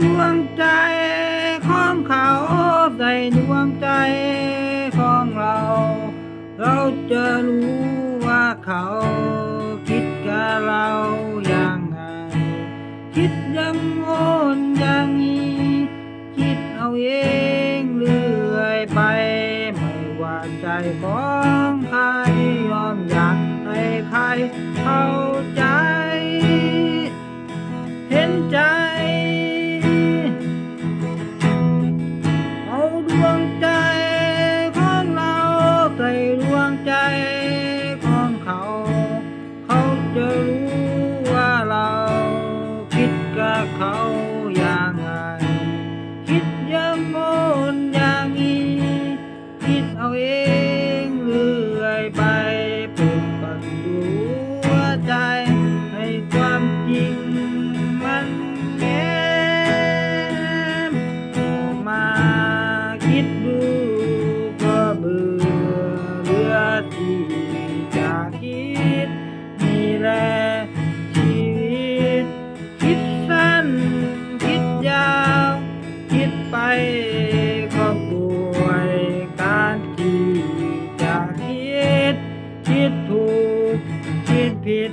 ดวงใจของเขาใส่ดวงใจของเรา เราจะรู้ว่าเขาคิดกับเราอย่างไง คิดยังโนอย่างนี้คิดเอาเองเรื่อยไป ไม่ว่าใจของใครยอมอยากให้ใคร ความจริงมันแง้มออกมาคิดดูก็เบื่อเหลือที่จะคิดนี่แหละชีวิต คิดสั้น คิดยาว คิดไปก็ป่วยการที่จะคิด คิดถูก คิดผิด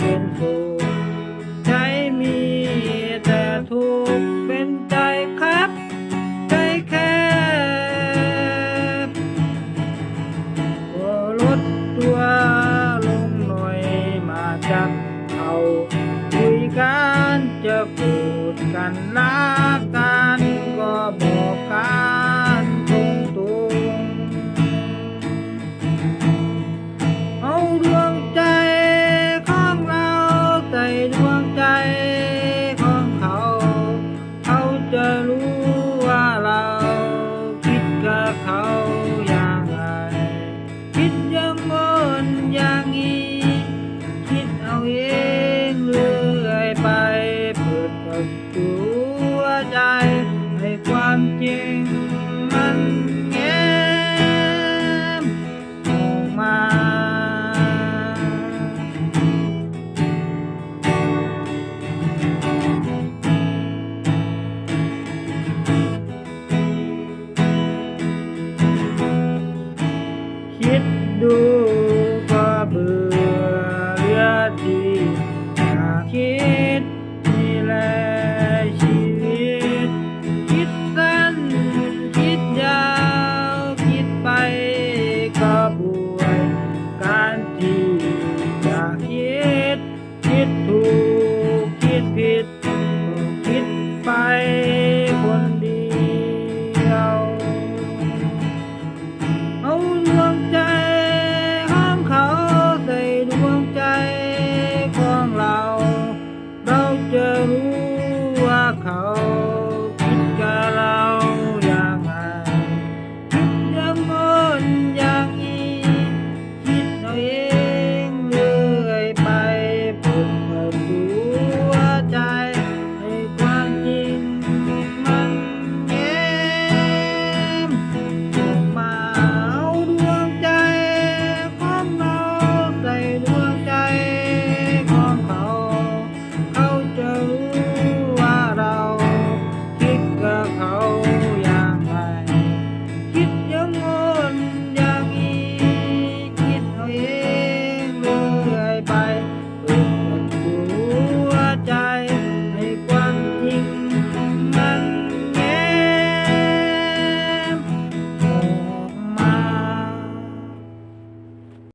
เป็นสุขใจมีแต่ทุกข์เป็นใจครับ ใจแคบก็ลดตัวลงหน่อยมาจับเอาคุยกันจะพูดกันรักกันก็บอก เขาอย่างไร คิดยังงอนอย่างนี้ คิดเอาเองเรื่อยไป เปิดเปิดตูหัวใจให้ความจริง